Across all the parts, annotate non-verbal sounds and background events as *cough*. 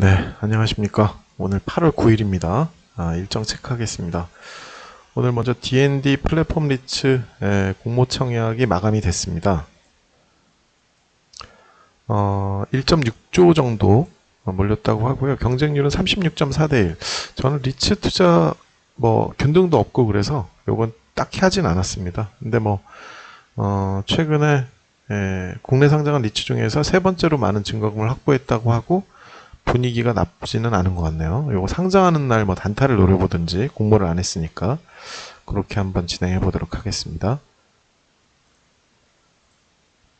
네, 안녕하십니까. 오늘 8월 9일입니다. 아, 일정 체크하겠습니다. 오늘 먼저 D&D 플랫폼 리츠 에, 공모 청약이 마감이 됐습니다. 어, 1.6조 정도 어, 몰렸다고 하고요. 경쟁률은 36.4대 1. 저는 리츠 투자 뭐 균등도 없고 그래서 요건 딱히 하진 않았습니다. 근데 뭐 어, 최근에 에, 국내 상장한 리츠 중에서 세 번째로 많은 증거금을 확보했다고 하고 분위기가 나쁘지는 않은 것 같네요. 요거 상장하는 날 뭐 단타를 노려보든지 공모를 안 했으니까 그렇게 한번 진행해 보도록 하겠습니다.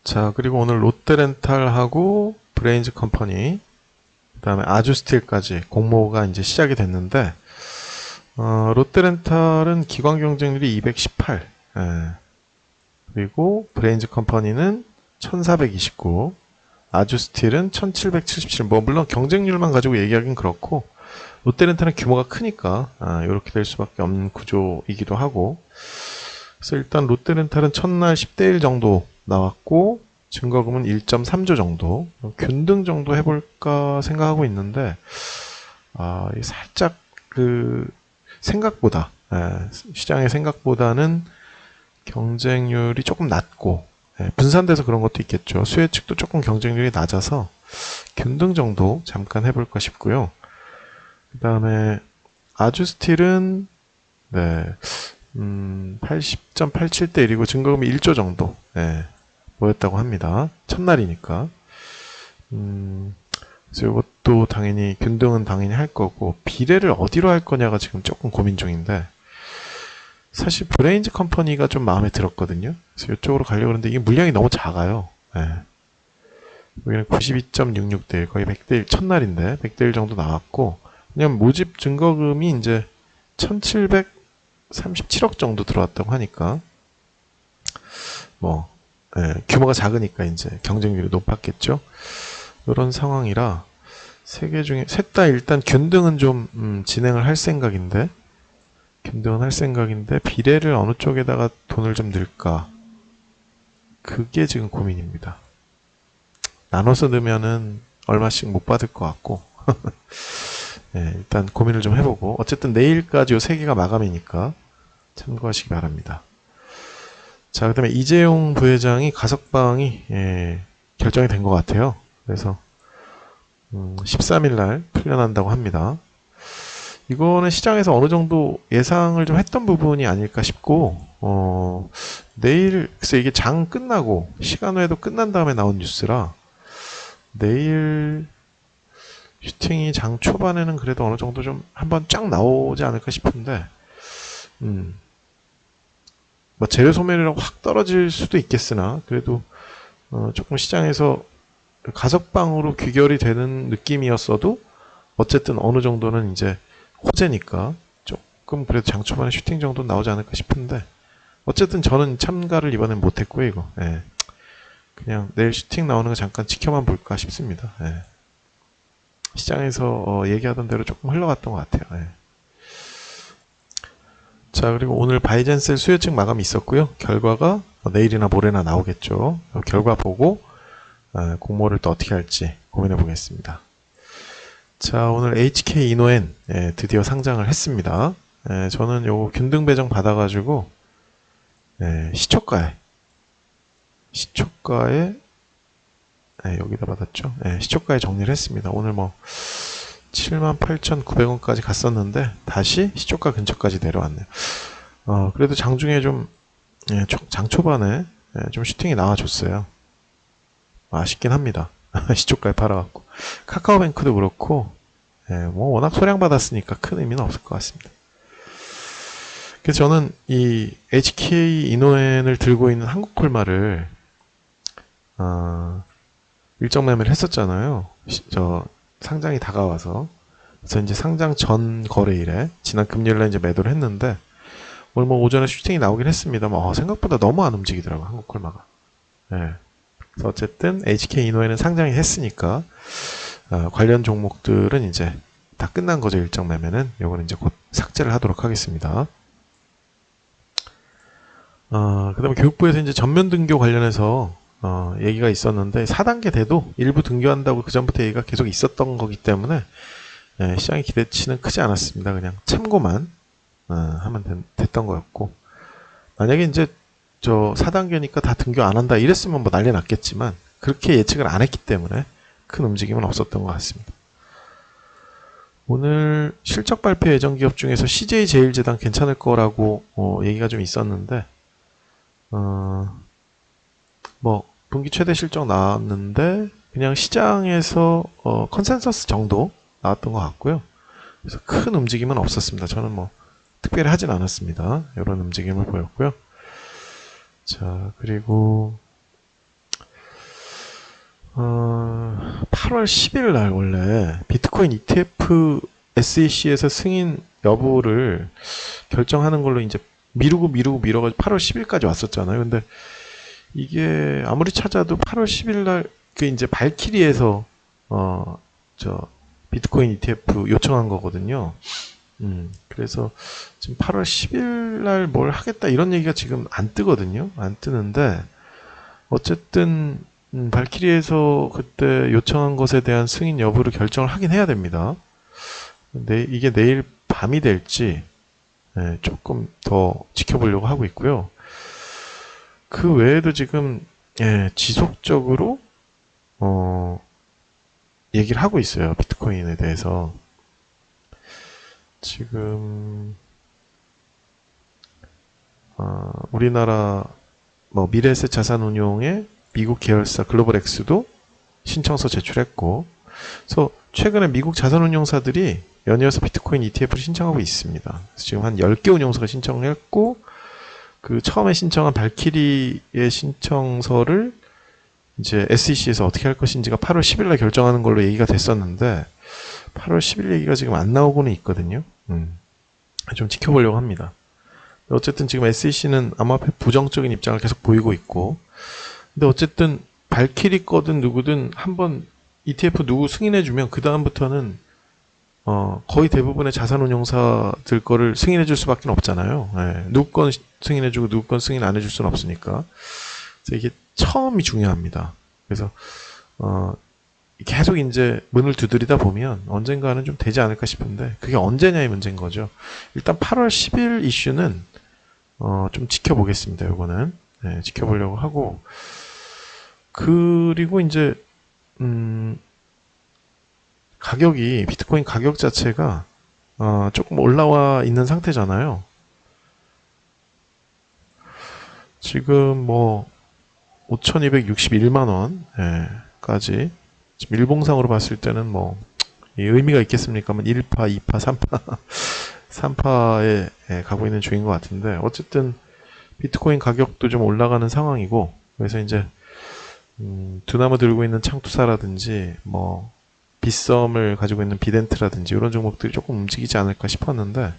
자, 그리고 오늘 롯데렌탈하고 브레인즈 컴퍼니, 그 다음에 아주스틸까지 공모가 이제 시작이 됐는데, 어, 롯데렌탈은 기관 경쟁률이 218, 예. 그리고 브레인즈 컴퍼니는 1429, 아주스틸은 1777. 뭐 물론 경쟁률만 가지고 얘기하긴 그렇고 롯데렌탈은 규모가 크니까 아, 이렇게 될 수밖에 없는 구조이기도 하고 그래서 일단 롯데렌탈은 첫날 10대 1 정도 나왔고 증거금은 1.3조 정도 균등 정도 해볼까 생각하고 있는데 아, 살짝 그 생각보다 예, 시장의 생각보다는 경쟁률이 조금 낮고 예, 분산돼서 그런 것도 있겠죠. 수혜 측도 조금 경쟁률이 낮아서 균등 정도 잠깐 해볼까 싶고요. 그 다음에 아주스틸은 네, 음, 80.87대 1이고 증거금이 1조 정도 예, 모였다고 합니다. 첫날이니까. 음, 그래서 이것도 당연히 균등은 당연히 할 거고 비례를 어디로 할 거냐가 지금 조금 고민 중인데 사실 브레인즈 컴퍼니가 좀 마음에 들었거든요. 그래서 이쪽으로 가려고 하는데 이게 물량이 너무 작아요. 예. 여기는 92.66대 1, 거의 100대 1, 첫날인데 100대 1 정도 나왔고 그냥 모집 증거금이 이제 1737억 정도 들어왔다고 하니까 뭐 예, 규모가 작으니까 이제 경쟁률이 높았겠죠. 이런 상황이라 세 개 중에 셋 다 일단 균등은 좀 음, 진행을 할 생각인데 균등은 할 생각인데 비례를 어느 쪽에다가 돈을 좀 넣을까 그게 지금 고민입니다. 나눠서 넣으면은 얼마씩 못 받을 것 같고 *laughs* 네, 일단 고민을 좀 해보고 어쨌든 내일까지 요세 개가 마감이니까 참고하시기 바랍니다. 자, 그 다음에 이재용 부회장이 가석방이 예, 결정이 된 것 같아요. 그래서 음, 13일 날 풀려난다고 합니다. 이거는 시장에서 어느 정도 예상을 좀 했던 부분이 아닐까 싶고, 어, 내일, 글쎄 이게 장 끝나고, 시간 외에도 끝난 다음에 나온 뉴스라, 내일 슈팅이 장 초반에는 그래도 어느 정도 좀 한번 쫙 나오지 않을까 싶은데, 음, 뭐 재료 소멸이라고 확 떨어질 수도 있겠으나, 그래도, 어, 조금 시장에서 가석방으로 귀결이 되는 느낌이었어도, 어쨌든 어느 정도는 이제 호재니까 조금 그래도 장 초반에 슈팅 정도 나오지 않을까 싶은데 어쨌든 저는 참가를 이번엔 못했고요 이거 예. 그냥 내일 슈팅 나오는 거 잠깐 지켜만 볼까 싶습니다 예. 시장에서 어, 얘기하던 대로 조금 흘러갔던 것 같아요 예. 자 그리고 오늘 바이젠셀 수요증 마감이 있었고요 결과가 뭐 내일이나 모레나 나오겠죠 어, 결과 보고 어, 공모를 또 어떻게 할지 고민해 보겠습니다 자, 오늘 HK 이노엔 예, 드디어 상장을 했습니다. 예, 저는 요거 균등 배정 받아가지고 예, 시초가에 시초가에 예, 여기다 받았죠. 예, 시초가에 정리를 했습니다. 오늘 뭐 78,900원까지 갔었는데 다시 시초가 근처까지 내려왔네요. 어, 그래도 장중에 좀 예, 초- 장 초반에 예, 좀 슈팅이 나와줬어요. 아쉽긴 합니다. *laughs* 시초가에 팔아갖고 카카오뱅크도 그렇고 예, 뭐 워낙 소량 받았으니까 큰 의미는 없을 것 같습니다. 그래서 저는 이 HK 이노엔을 들고 있는 한국콜마를 어, 일정 매매를 했었잖아요. 시- 저 상장이 다가와서 그래서 이제 상장 전 거래일에 지난 금요일에 이제 매도를 했는데 오늘 뭐 오전에 슈팅이 나오긴 했습니다만 어, 생각보다 너무 안 움직이더라고 한국콜마가. 예. 그래서 어쨌든 HK 이노에는 상장이 했으니까 어, 관련 종목들은 이제 다 끝난 거죠 일정 매매는 요거는 이제 곧 삭제를 하도록 하겠습니다. 어, 그 다음에 교육부에서 이제 전면 등교 관련해서 어, 얘기가 있었는데 4단계 돼도 일부 등교한다고 그 전부터 얘기가 계속 있었던 거기 때문에 예, 시장의 기대치는 크지 않았습니다. 그냥 참고만 어, 하면 된- 됐던 거였고 만약에 이제 저 4단계니까 다 등교 안 한다 이랬으면 뭐 난리 났겠지만 그렇게 예측을 안 했기 때문에 큰 움직임은 없었던 것 같습니다. 오늘 실적 발표 예정 기업 중에서 CJ 제일제당 괜찮을 거라고 어, 얘기가 좀 있었는데 어, 뭐 분기 최대 실적 나왔는데 그냥 시장에서 어, 컨센서스 정도 나왔던 것 같고요. 그래서 큰 움직임은 없었습니다. 저는 뭐 특별히 하진 않았습니다. 이런 움직임을 보였고요. 자 그리고 어, 8월 10일 날 원래 비트코인 ETF SEC에서 승인 여부를 결정하는 걸로 이제 미루고 미루고 미뤄가지고 8월 10일까지 왔었잖아요. 근데 이게 아무리 찾아도 8월 10일 날 그 이제 발키리에서 어 저 비트코인 ETF 요청한 거거든요. 음, 그래서 지금 8월 10일 날 뭘 하겠다 이런 얘기가 지금 안 뜨거든요. 안 뜨는데 어쨌든 음, 발키리에서 그때 요청한 것에 대한 승인 여부를 결정을 하긴 해야 됩니다. 근데 이게 내일 밤이 될지 예, 조금 더 지켜보려고 하고 있고요. 그 외에도 지금 예, 지속적으로 어, 얘기를 하고 있어요. 비트코인에 대해서. 지금 어, 우리나라 뭐 미래에셋 자산운용의 미국 계열사 글로벌엑스도 신청서 제출했고, 그래서 최근에 미국 자산운용사들이 연이어서 비트코인 ETF를 신청하고 있습니다. 지금 한 10개 운용사가 신청했고, 그 처음에 신청한 발키리의 신청서를 이제 SEC에서 어떻게 할 것인지가 8월 10일 날 결정하는 걸로 얘기가 됐었는데, 8월 10일 얘기가 지금 안 나오고는 있거든요. 음. 좀 지켜보려고 합니다. 어쨌든 지금 SEC는 암호화폐 부정적인 입장을 계속 보이고 있고, 근데 어쨌든 발키리 거든 누구든 한번 ETF 누구 승인해주면 그 다음부터는 어, 거의 대부분의 자산운용사들 거를 승인해줄 수밖에 없잖아요. 예, 누구 건 승인해주고 누구 건 승인 안 해줄 수는 없으니까. 이게 처음이 중요합니다. 그래서 어, 계속 이제 문을 두드리다 보면 언젠가는 좀 되지 않을까 싶은데 그게 언제냐의 문제인 거죠. 일단 8월 10일 이슈는 어, 좀 지켜보겠습니다. 요거는 네, 지켜보려고 하고 그리고 이제 음, 가격이 비트코인 가격 자체가 어, 조금 올라와 있는 상태잖아요. 지금 뭐 5,261만 원까지 지금 일봉상으로 봤을 때는 뭐이 의미가 있겠습니까만 1파, 2파, 3파. 3파에 예, 가고 있는 중인 것 같은데 어쨌든 비트코인 가격도 좀 올라가는 상황이고 그래서 이제 음, 두나무 들고 있는 창투사라든지 뭐 빗썸을 가지고 있는 비덴트라든지 이런 종목들이 조금 움직이지 않을까 싶었는데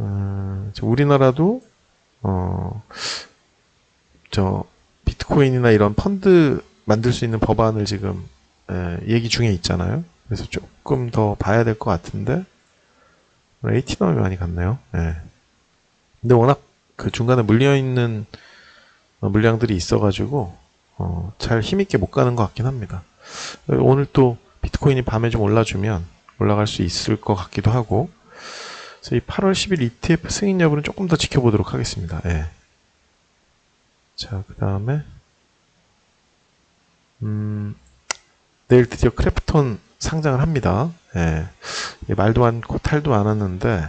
음, 저 우리나라도 어, 저 비트코인이나 이런 펀드 만들 수 있는 법안을 지금 에, 얘기 중에 있잖아요. 그래서 조금 더 봐야 될 것 같은데 에이티넘이 많이 갔네요. 예. 근데 워낙 그 중간에 물려 있는 어, 물량들이 있어가지고 어, 잘 힘있게 못 가는 것 같긴 합니다. 어, 오늘 또 비트코인이 밤에 좀 올라주면 올라갈 수 있을 것 같기도 하고 그래서 이 8월 10일 ETF 승인 여부는 조금 더 지켜보도록 하겠습니다. 예. 자, 그 다음에 음, 내일 드디어 크래프톤 상장을 합니다. 예. 예, 말도 많고 탈도 많았는데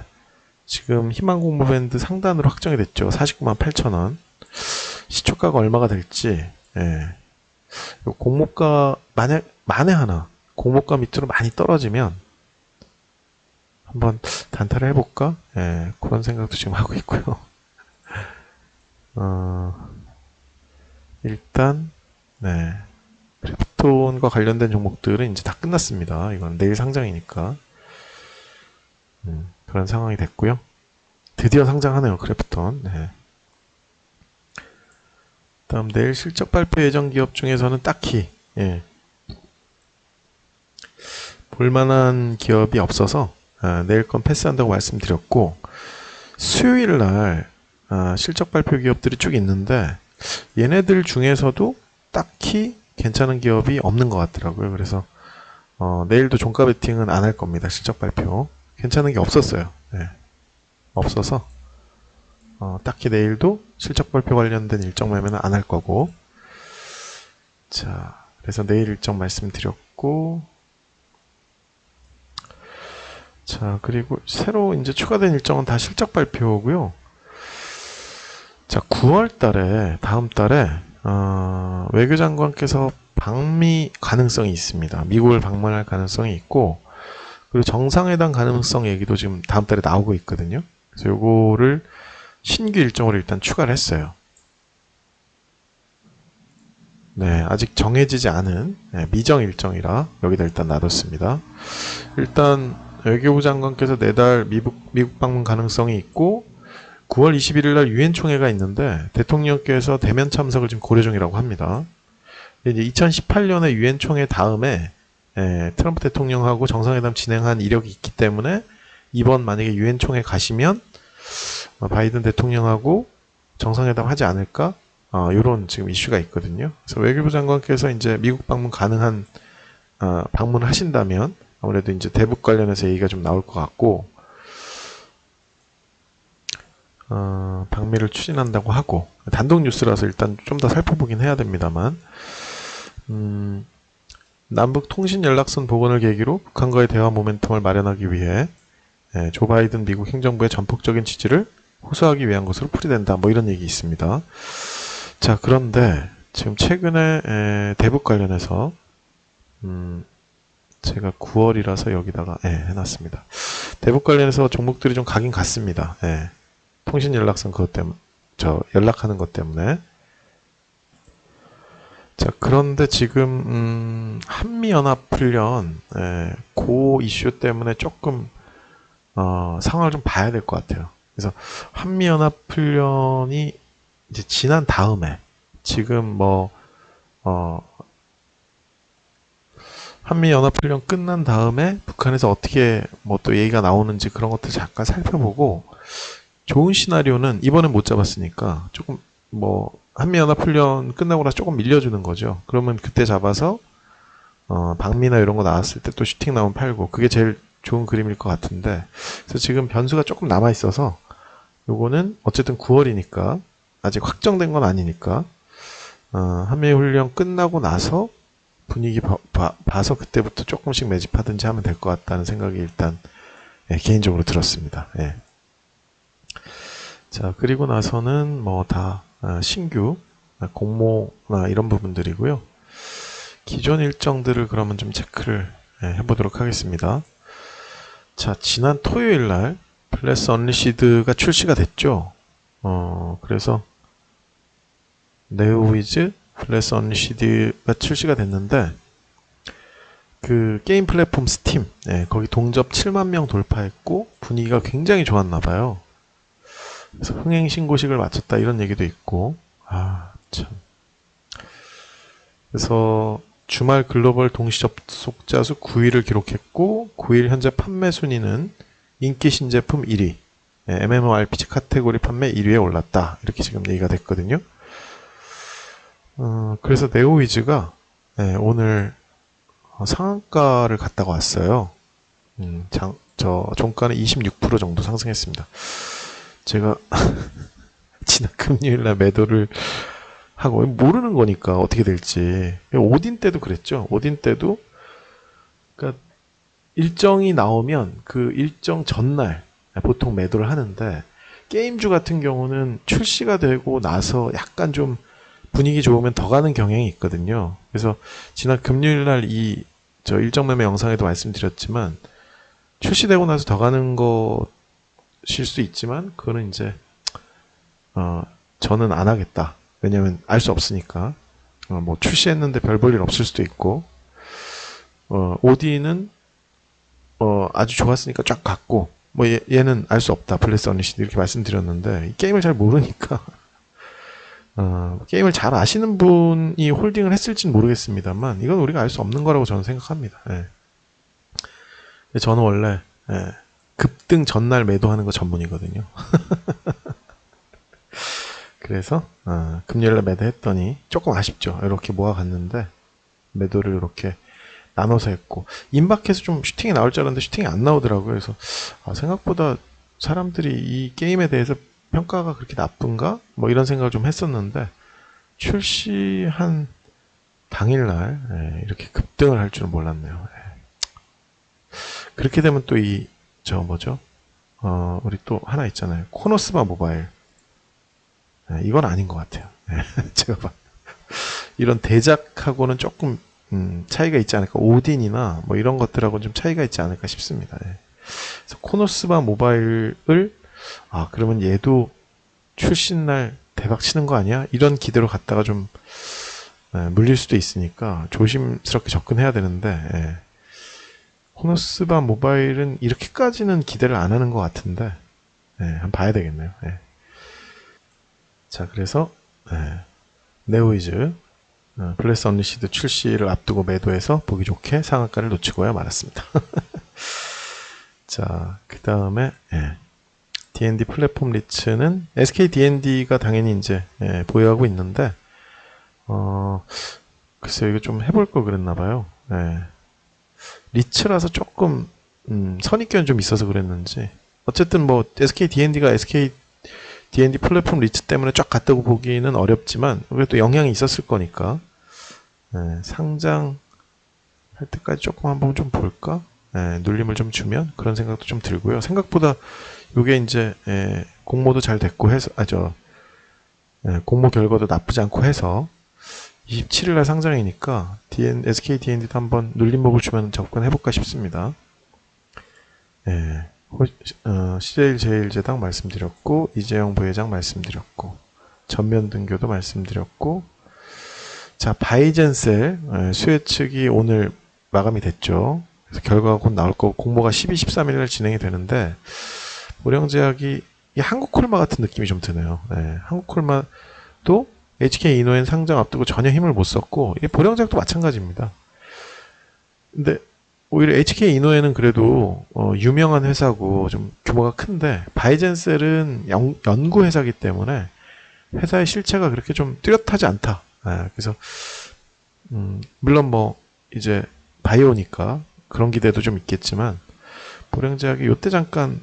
지금 희망 공모밴드 상단으로 확정이 됐죠. 49만 8천 원. 시초가가 얼마가 될지. 예. 요 공모가 만약 만에 하나 공모가 밑으로 많이 떨어지면 한번 단타를 해볼까? 예, 그런 생각도 지금 하고 있고요. *laughs* 어, 일단 네. 크래프톤과 관련된 종목들은 이제 다 끝났습니다. 이건 내일 상장이니까. 음, 그런 상황이 됐고요. 드디어 상장하네요, 크래프톤. 네. 다음 내일 실적 발표 예정 기업 중에서는 딱히 예. 볼만한 기업이 없어서 아, 내일 건 패스한다고 말씀드렸고 수요일 날 아, 실적 발표 기업들이 쭉 있는데 얘네들 중에서도 딱히 괜찮은 기업이 없는 것 같더라고요. 그래서 어, 내일도 종가 베팅은 안 할 겁니다. 실적 발표. 괜찮은 게 없었어요. 예. 없어서 어, 딱히 내일도 실적 발표 관련된 일정 매매는 안 할 거고 자 그래서 내일 일정 말씀드렸고 자 그리고 새로 이제 추가된 일정은 다 실적 발표고요. 자 9월 달에 다음 달에 어, 외교장관께서 방미 가능성이 있습니다. 미국을 방문할 가능성이 있고 그리고 정상회담 가능성 얘기도 지금 다음 달에 나오고 있거든요. 그래서 요거를 신규 일정으로 일단 추가를 했어요. 네, 아직 정해지지 않은 네, 미정 일정이라 여기다 일단 놔뒀습니다. 일단 외교부 장관께서 내달 미국, 미국 방문 가능성이 있고 9월 21일 날 유엔 총회가 있는데 대통령께서 대면 참석을 지금 고려 중이라고 합니다. 이제 2018년에 유엔 총회 다음에 에, 트럼프 대통령하고 정상회담 진행한 이력이 있기 때문에 이번 만약에 유엔 총회 가시면 어, 바이든 대통령하고 정상회담 하지 않을까? 어, 이런 지금 이슈가 있거든요. 그래서 외교부 장관께서 이제 미국 방문 가능한 어, 방문을 하신다면 아무래도 이제 대북 관련해서 얘기가 좀 나올 것 같고 어, 방미를 추진한다고 하고 단독 뉴스라서 일단 좀 더 살펴보긴 해야 됩니다만 음, 남북 통신 연락선 복원을 계기로 북한과의 대화 모멘텀을 마련하기 위해 예, 조 바이든 미국 행정부의 전폭적인 지지를 호소하기 위한 것으로 풀이된다. 뭐 이런 얘기 있습니다. 자, 그런데 지금 최근에 에, 대북 관련해서 음, 제가 9월이라서 여기다가 예, 해놨습니다. 대북 관련해서 종목들이 좀 가긴 갔습니다. 예, 통신 연락선 그것 때문에 저 연락하는 것 때문에 자 그런데 지금 음, 한미연합 훈련 예, 그 이슈 때문에 조금 어, 상황을 좀 봐야 될 것 같아요. 그래서 한미연합 훈련이 이제 지난 다음에 지금 뭐 어, 한미연합훈련 끝난 다음에 북한에서 어떻게 뭐 또 얘기가 나오는지 그런 것들 잠깐 살펴보고 좋은 시나리오는 이번엔 못 잡았으니까 조금 뭐 한미연합 훈련 끝나고 나서 조금 밀려주는 거죠. 그러면 그때 잡아서 어, 방미나 이런 거 나왔을 때 또 슈팅 나오면 팔고 그게 제일 좋은 그림일 것 같은데 그래서 지금 변수가 조금 남아 있어서 요거는 어쨌든 9월이니까 아직 확정된 건 아니니까 어, 한미 훈련 끝나고 나서 분위기 봐, 서 그때부터 조금씩 매집하든지 하면 될 것 같다는 생각이 일단 예, 개인적으로 들었습니다. 예. 자 그리고 나서는 뭐 다 신규 아, 공모나 이런 부분들이고요. 기존 일정들을 그러면 좀 체크를 예, 해보도록 하겠습니다. 자 지난 토요일 날 플래스 언리시드가 출시가 됐죠. 어 그래서 네오위즈 플래스 언리시드가 출시가 됐는데 그 게임 플랫폼 스팀 예, 거기 동접 7만 명 돌파했고 분위기가 굉장히 좋았나 봐요. 흥행 신고식을 마쳤다 이런 얘기도 있고 아 참. 그래서 주말 글로벌 동시 접속자 수 9위를 기록했고 9일 현재 판매 순위는 인기 신제품 1위, MMORPG 카테고리 판매 1위에 올랐다 이렇게 지금 얘기가 됐거든요. 어, 그래서 네오위즈가 네, 오늘 상한가를 갔다가 왔어요. 음, 장, 저 종가는 26% 정도 상승했습니다. 제가 *laughs* 지난 금요일 날 매도를 하고 모르는 거니까 어떻게 될지 오딘 때도 그랬죠. 오딘 때도 그러니까 일정이 나오면 그 일정 전날 보통 매도를 하는데 게임주 같은 경우는 출시가 되고 나서 약간 좀 분위기 좋으면 더 가는 경향이 있거든요. 그래서 지난 금요일 날 이 저 일정 매매 영상에도 말씀드렸지만 출시되고 나서 더 가는 것 일수 있지만 그거는 이제 어 저는 안 하겠다. 왜냐면 알 수 없으니까. 어, 뭐 출시했는데 별 볼 일 없을 수도 있고 어 오디는 어 아주 좋았으니까 쫙 갔고 뭐 얘, 얘는 알 수 없다. 블레스 언리시드 이렇게 말씀드렸는데 이 게임을 잘 모르니까 *laughs* 어, 게임을 잘 아시는 분이 홀딩을 했을지는 모르겠습니다만 이건 우리가 알 수 없는 거라고 저는 생각합니다. 예. 저는 원래 예, 급등 전날 매도하는 거 전문이거든요. *laughs* 그래서 어, 금요일에 매도했더니 조금 아쉽죠. 이렇게 모아갔는데 매도를 이렇게 나눠서 했고 임박해서 좀 슈팅이 나올 줄 알았는데 슈팅이 안 나오더라고요. 그래서 아, 생각보다 사람들이 이 게임에 대해서 평가가 그렇게 나쁜가? 뭐 이런 생각을 좀 했었는데 출시한 당일날 예, 이렇게 급등을 할 줄은 몰랐네요. 예. 그렇게 되면 또 이 저 뭐죠? 어, 우리 또 하나 있잖아요. 코노스바 모바일. 예, 이건 아닌 것 같아요. 예, *laughs* 제가 봐. 이런 대작하고는 조금 음, 차이가 있지 않을까. 오딘이나 뭐 이런 것들하고 좀 차이가 있지 않을까 싶습니다. 예. 그래서 코노스바 모바일을 아 그러면 얘도 출신 날 대박 치는 거 아니야? 이런 기대로 갔다가 좀 예, 물릴 수도 있으니까 조심스럽게 접근해야 되는데 예. 코노스바 모바일은 이렇게까지는 기대를 안 하는 것 같은데 예, 한번 봐야 되겠네요. 예. 자 그래서 예, 네오이즈 어, 블레스 언리시드 출시를 앞두고 매도해서 보기 좋게 상한가를 놓치고야 말았습니다. *laughs* 자, 그 다음에 D&D 플랫폼 리츠는 SK D&D가 당연히 이제 예, 보유하고 있는데 어, 글쎄요 이거 좀 해볼 걸 그랬나 봐요. 예. 리츠라서 조금 음, 선입견 좀 있어서 그랬는지 어쨌든 뭐 SK D&D가 SK D&D 플랫폼 리츠 때문에 쫙 갔다고 보기는 어렵지만 그래도 영향이 있었을 거니까 예, 상장 할 때까지 조금 한번 좀 볼까? 예, 눌림을 좀 주면 그런 생각도 좀 들고요. 생각보다 이게 이제 예, 공모도 잘 됐고 해서 아저 예, 공모 결과도 나쁘지 않고 해서 27일 날 상장이니까 DN, SK D&D도 한번 눌림목을 주면 접근해볼까 싶습니다. 예, 호, 어, CJ 제일제당 말씀드렸고 이재영 부회장 말씀드렸고 전면 등교도 말씀드렸고 자 바이젠셀 예, 수혜 측이 오늘 마감이 됐죠. 그래서 결과가 곧 나올 거고 공모가 12, 13일 날 진행이 되는데 모령제약이 이 한국콜마 같은 느낌이 좀 드네요. 예, 한국콜마도 HK 이노엔 상장 앞두고 전혀 힘을 못 썼고 이 보령제약도 마찬가지입니다. 근데 오히려 HK 이노엔은 그래도 어, 유명한 회사고 좀 규모가 큰데 바이젠셀은 연, 연구 회사기 때문에 회사의 실체가 그렇게 좀 뚜렷하지 않다. 예, 그래서 음, 물론 뭐 이제 바이오니까 그런 기대도 좀 있겠지만 보령제약이 요때 잠깐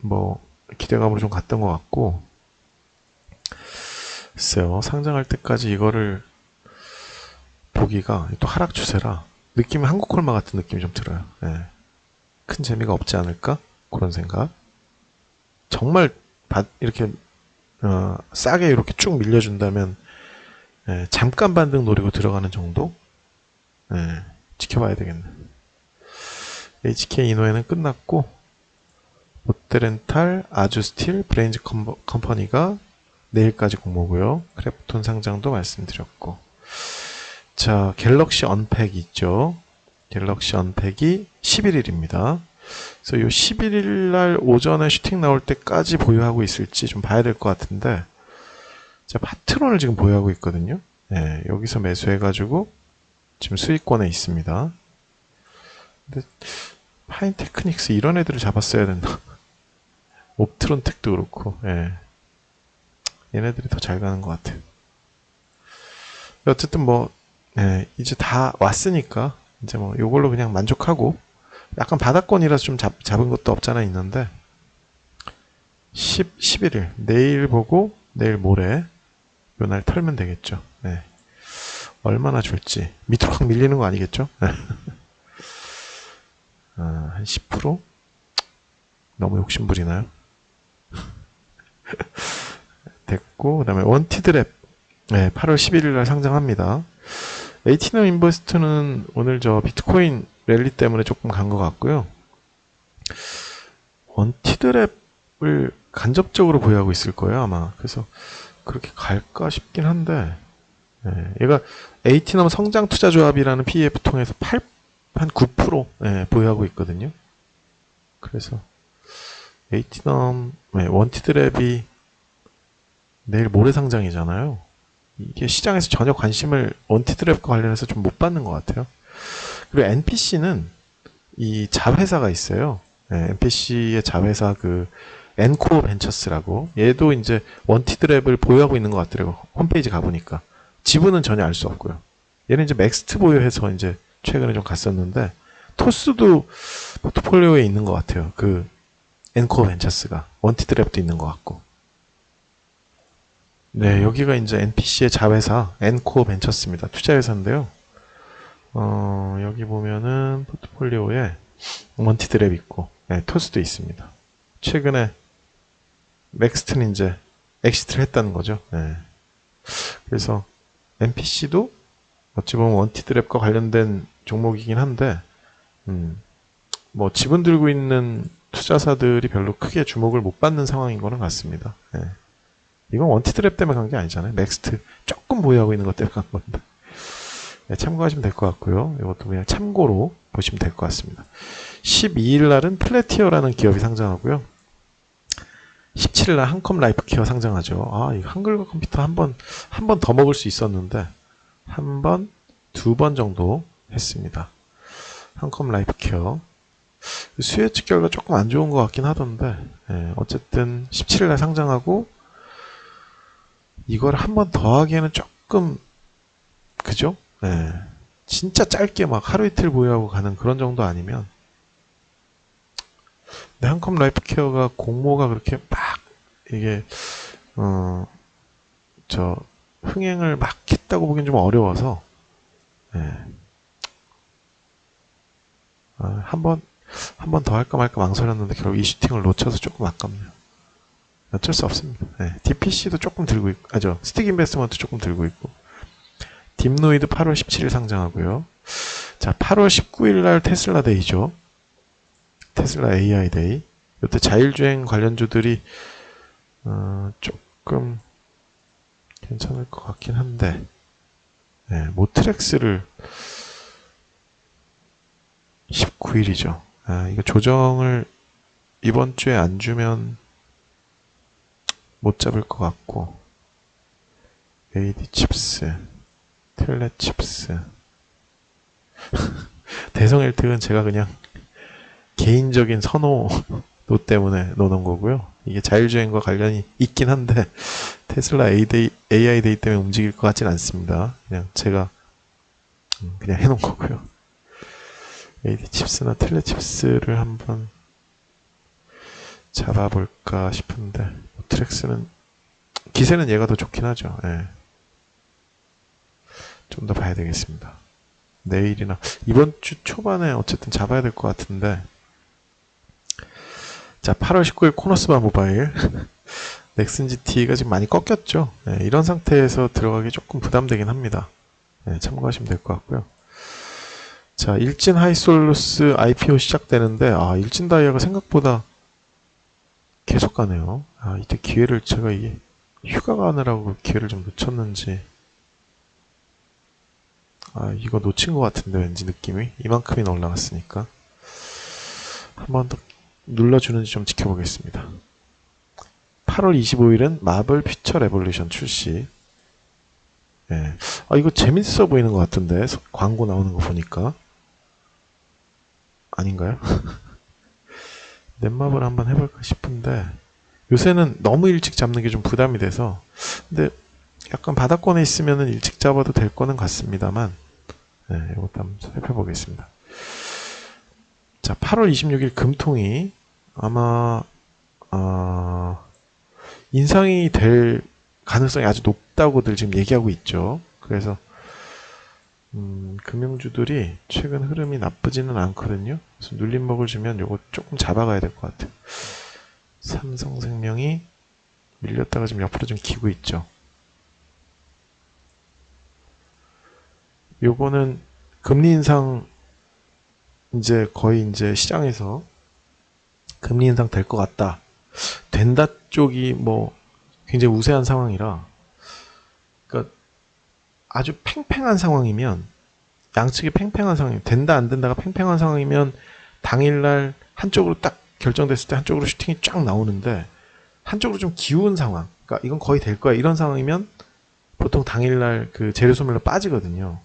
뭐 기대감으로 좀 갔던 것 같고 글쎄요 상장할 때까지 이거를 보기가 또 하락 추세라 느낌이 한국 콜마 같은 느낌이 좀 들어요. 예. 큰 재미가 없지 않을까 그런 생각. 정말 받- 이렇게 어, 싸게 이렇게 쭉 밀려준다면 예, 잠깐 반등 노리고 들어가는 정도 예, 지켜봐야 되겠네. HK 이노에는 끝났고 롯데렌탈, 아주스틸, 브레인즈 컴퍼니가 내일까지 공모고요. 크래프톤 상장도 말씀드렸고 자 갤럭시 언팩 있죠. 갤럭시 언팩이 11일입니다. 그래서 요 11일 날 오전에 슈팅 나올 때까지 보유하고 있을지 좀 봐야 될 것 같은데 자 파트론을 지금 보유하고 있거든요. 예, 여기서 매수해가지고 지금 수익권에 있습니다. 근데 파인 테크닉스 이런 애들을 잡았어야 된다. *laughs* 옵트론 택도 그렇고, 예. 얘네들이 더 잘 가는 것 같아요. 어쨌든 뭐, 예, 이제 다 왔으니까, 이제 뭐, 요걸로 그냥 만족하고, 약간 바닥권이라서 좀 잡, 잡은 것도 없잖아 있는데, 10, 11일, 내일 보고, 내일 모레, 요 날 털면 되겠죠. 예. 얼마나 줄지. 밑으로 확 밀리는 거 아니겠죠? *laughs* 아, 한 10%? 너무 욕심부리나요? *laughs* 됐고, 그 다음에 원티드랩. 네, 8월 11일 날 상장합니다. 에이티넘 인버스트는 오늘 저 비트코인 랠리 때문에 조금 간 것 같고요. 원티드랩을 간접적으로 보유하고 있을 거예요, 아마. 그래서 그렇게 갈까 싶긴 한데, 예, 얘가 에이티넘 성장 투자 조합이라는 PEF 통해서 8, 한 9% 예, 보유하고 있거든요. 그래서 에이티넘 예, 원티드랩이 내일 모레 상장이잖아요. 이게 시장에서 전혀 관심을 원티드랩과 관련해서 좀 못 받는 것 같아요. 그리고 NPC는 이 자회사가 있어요. 예, NPC의 자회사 그 엔코어 벤처스라고 얘도 이제 원티드랩을 보유하고 있는 것 같더라고요. 홈페이지 가보니까 지분은 전혀 알 수 없고요. 얘는 이제 맥스트 보유해서 이제 최근에 좀 갔었는데 토스도 포트폴리오에 있는 것 같아요. 그 엔코어 벤처스가 원티드랩도 있는 것 같고. 네, 여기가 이제 NPC의 자회사 엔코어 벤처스입니다. 투자회사인데요. 어, 여기 보면은 포트폴리오에 원티드랩 있고 네, 토스도 있습니다. 최근에 맥스트는 이제 엑시트를 했다는 거죠. 네. 그래서 NPC도 어찌 보면 원티드랩과 관련된 종목이긴 한데, 음, 뭐 지분 들고 있는 투자사들이 별로 크게 주목을 못 받는 상황인 거는 같습니다. 예. 이건 원티드랩 때문에 간 게 아니잖아요. 넥스트 조금 보유하고 있는 것 때문에 간 건데. 예, 참고하시면 될 것 같고요. 이것도 그냥 참고로 보시면 될 것 같습니다. 12일 날은 플래티어라는 기업이 상장하고요. 17일 날 한컴 라이프케어 상장하죠. 아, 이 한글과 컴퓨터 한 번, 한 번 더 먹을 수 있었는데, 한 번, 두 번 정도 했습니다. 한컴 라이프케어. 수요 측결과 조금 안 좋은 것 같긴 하던데, 예, 어쨌든 17일 날 상장하고, 이걸 한 번 더 하기에는 조금, 그죠? 예, 진짜 짧게 막 하루 이틀 보유하고 가는 그런 정도 아니면, 근데 한컴 라이프 케어가 공모가 그렇게 막 이게 어 저 흥행을 막 했다고 보기엔 좀 어려워서 예. 아, 한번 한 번 더 할까 말까 망설였는데 결국 이 슈팅을 놓쳐서 조금 아깝네요. 어쩔 수 없습니다. 예. DPC도 조금 들고 있고, 아죠 스틱 인베스트먼트 조금 들고 있고, 딥노이드 8월 17일 상장하고요. 자, 8월 19일 날 테슬라 데이죠. 테슬라 AI 데이. 이때 자율주행 관련주들이 어, 조금 괜찮을 것 같긴 한데 네, 모트렉스를 19일이죠. 아, 이거 조정을 이번 주에 안 주면 못 잡을 것 같고 AD 칩스, 텔레 칩스 *laughs* 대성 1등은 제가 그냥 개인적인 선호도 *laughs* 때문에 넣어놓은 거고요. 이게 자율주행과 관련이 있긴 한데 테슬라 AI 데이 때문에 움직일 것 같진 않습니다. 그냥 제가 음, 그냥 해놓은 거고요. AD 칩스나 텔레 칩스를 한번 잡아볼까 싶은데 트렉스는 기세는 얘가 더 좋긴 하죠. 예. 좀 더 봐야 되겠습니다. 내일이나 이번 주 초반에 어쨌든 잡아야 될 것 같은데 자, 8월 19일 코너스바 모바일. *laughs* 넥슨 GT가 지금 많이 꺾였죠. 네, 이런 상태에서 들어가기 조금 부담되긴 합니다. 네, 참고하시면 될 것 같고요. 자, 일진 하이솔루스 IPO 시작되는데, 아, 일진 다이아가 생각보다 계속 가네요. 아, 이때 기회를 제가 이게 휴가 가느라고 기회를 좀 놓쳤는지. 아, 이거 놓친 것 같은데, 왠지 느낌이. 이만큼이나 올라갔으니까. 한 번 더 눌러주는지 좀 지켜보겠습니다. 8월 25일은 마블 퓨처 레볼루션 출시. 예. 아, 이거 재밌어 보이는 것 같은데, 광고 나오는 거 보니까. 아닌가요? *laughs* 넷마블 한번 해볼까 싶은데, 요새는 너무 일찍 잡는 게 좀 부담이 돼서, 근데 약간 바닥권에 있으면 일찍 잡아도 될 거는 같습니다만, 네, 이것도 한번 살펴보겠습니다. 자, 8월 26일 금통이 아마 어, 인상이 될 가능성이 아주 높다고들 지금 얘기하고 있죠. 그래서 음, 금융주들이 최근 흐름이 나쁘지는 않거든요. 그래서 눌림목을 주면 요거 조금 잡아가야 될 것 같아요. 삼성생명이 밀렸다가 지금 옆으로 좀 기고 있죠. 요거는 금리 인상 이제 거의 이제 시장에서 금리 인상 될 것 같다. 된다 쪽이 뭐 굉장히 우세한 상황이라 아주 팽팽한 상황이면 양측이 팽팽한 상황이 된다 안 된다가 팽팽한 상황이면 당일날 한쪽으로 딱 결정됐을 때 한쪽으로 슈팅이 쫙 나오는데 한쪽으로 좀 기운 상황 그러니까 이건 거의 될 거야. 이런 상황이면 보통 당일날 그 재료 소멸로 빠지거든요.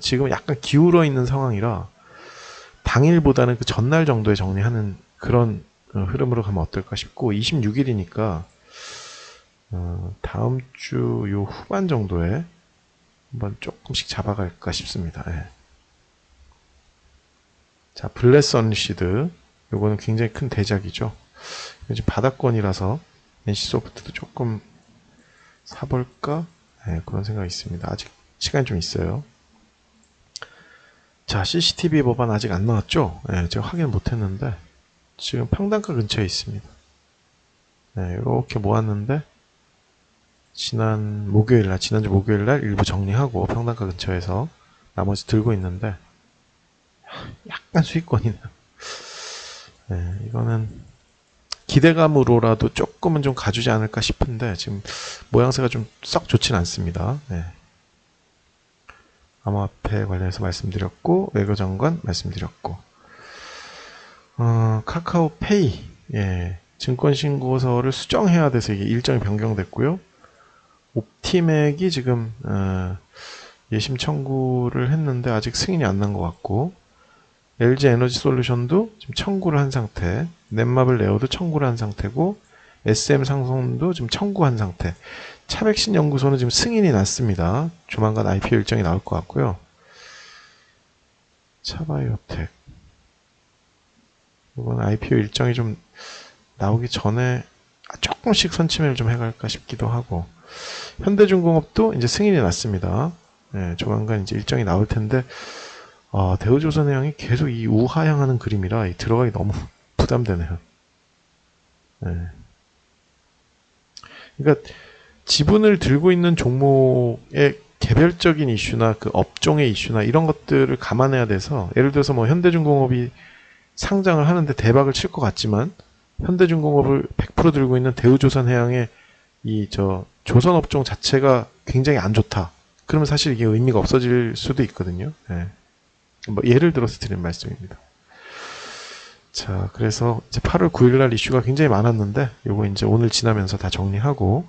지금 약간 기울어 있는 상황이라 당일보다는 그 전날 정도에 정리하는 그런 어, 흐름으로 가면 어떨까 싶고 26일이니까 어, 다음 주 요 후반 정도에 한번 조금씩 잡아갈까 싶습니다. 예. 자, 블레스 언리시드 요거는 굉장히 큰 대작이죠. 지금 바닥권이라서 NC 소프트도 조금 사볼까? 예, 그런 생각이 있습니다. 아직 시간이 좀 있어요. 자, CCTV 법안 아직 안 나왔죠? 예, 제가 확인 못 했는데 지금 평단가 근처에 있습니다. 네, 이렇게 모았는데 지난 목요일 날, 지난주 목요일 날 일부 정리하고 평단가 근처에서 나머지 들고 있는데 약간 수익권이네요. 네, 이거는 기대감으로라도 조금은 좀 가주지 않을까 싶은데 지금 모양새가 좀 썩 좋진 않습니다. 네. 암호화폐 관련해서 말씀드렸고 외교장관 말씀드렸고 어, 카카오페이 예, 증권신고서를 수정해야 돼서 이게 일정이 변경됐고요. 옵티맥이 지금 어, 예심 청구를 했는데 아직 승인이 안 난 것 같고 LG 에너지 솔루션도 지금 청구를 한 상태, 넷마블 레어도 청구를 한 상태고 SM 상송도 지금 청구한 상태. 차백신 연구소는 지금 승인이 났습니다. 조만간 IPO 일정이 나올 것 같고요. 차바이오텍 이번 IPO 일정이 좀 나오기 전에 조금씩 선침해를 좀 해갈까 싶기도 하고 현대중공업도 이제 승인이 났습니다. 예, 조만간 이제 일정이 나올 텐데 아, 대우조선해양이 계속 이 우하향하는 그림이라 이 들어가기 너무 *laughs* 부담되네요. 예. 그러니까 지분을 들고 있는 종목의 개별적인 이슈나 그 업종의 이슈나 이런 것들을 감안해야 돼서 예를 들어서 뭐 현대중공업이 상장을 하는데 대박을 칠 것 같지만 현대중공업을 100% 들고 있는 대우조선해양의 이 저 조선 업종 자체가 굉장히 안 좋다. 그러면 사실 이게 의미가 없어질 수도 있거든요. 예. 뭐 예를 들어서 드린 말씀입니다. 자, 그래서 이제 8월 9일 날 이슈가 굉장히 많았는데 요거 이제 오늘 지나면서 다 정리하고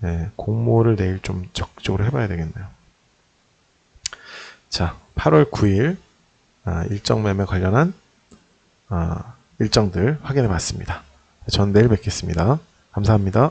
네, 공모를 내일 좀 적극적으로 해봐야 되겠네요. 자, 8월 9일 아, 일정 매매 관련한 아, 일정들 확인해 봤습니다. 전 내일 뵙겠습니다. 감사합니다.